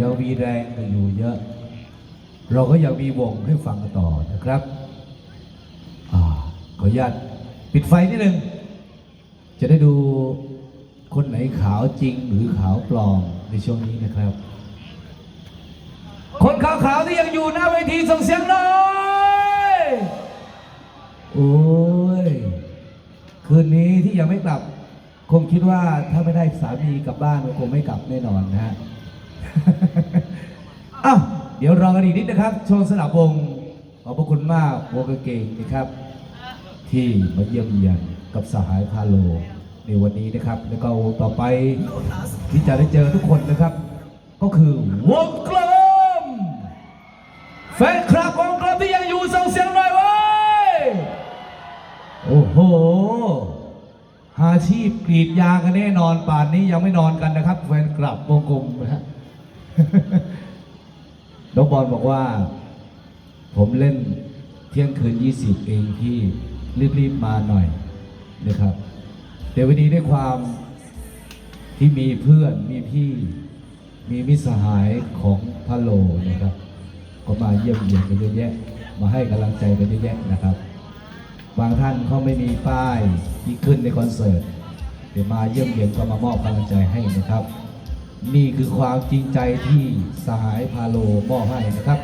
เยอะ เราก็ยังมีวงให้ฟังกันต่อนะครับอาขออนุญาตปิดไฟนิดนึง จะได้ดูคนไหนขาวจริงหรือขาวปลอมในช่วงนี้นะครับ คนขาวๆที่ยังอยู่หน้าเวทีส่งเสียงหน่อยโอ้ย คืนนี้ที่ยังไม่กลับ คงคิดว่าถ้าไม่ได้สามีกลับบ้านคงไม่กลับแน่นอนนะฮะ อ้าวเดี๋ยวรอกันอีกนิดนะครับโชว์สนับวงขอบพระคุณมากวงกางเกงนะครับ ที่มาเยี่ยมเยียนกับสหายพาโลในวันนี้นะครับ แล้วก็วงต่อไปที่จะได้เจอทุกคนนะครับ ก็คือวงกลมแฟนคลับวงกลมที่ยังอยู่ส่งเสียงหน่อยไว้ยโอ้โหอาชีพกรีดยางกันแน่นอนป่านนี้ยังไม่นอนกันนะครับ แฟนคลับวงกลมนะฮะ น้องบอลบอกว่า ผมเล่นเที่ยงคืน 20 เองพี่รีบ ๆ มาหน่อยนะครับเดี๋ยววันนี้ด้วยความที่มีเพื่อนมีพี่มีมิสหายของพะโลนะครับ ก็มาเยี่ยมเยียนกันเยอะแยะ มาให้กำลังใจกันเยอะแยะนะครับ บางท่านเขาไม่มีป้ายที่ขึ้นในคอนเสิร์ตเดี๋ยวมาเยี่ยมเยียนก็มามอบกำลังใจให้นะครับ นี่คือความจริงใจที่สหายพาโลมอบให้นะครับ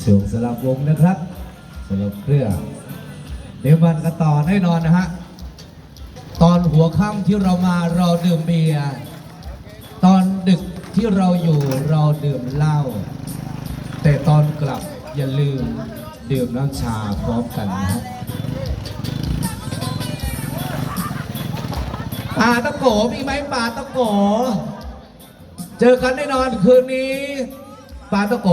เสียงสลับวงนะครับสลับเครื่อง เดี๋ยวมันกันต่อแน่นอนนะฮะ ตอนหัวค่ำที่เรามาเราดื่มเบียร์ตอนดึกที่เราอยู่เราดื่มเหล้าแต่ตอนกลับอย่าลืมดื่มน้ำชาพร้อมกันนะปลาตะโกมีไหมปลาตะโก เจอกันแน่นอนคืนนี้ปลาตะโก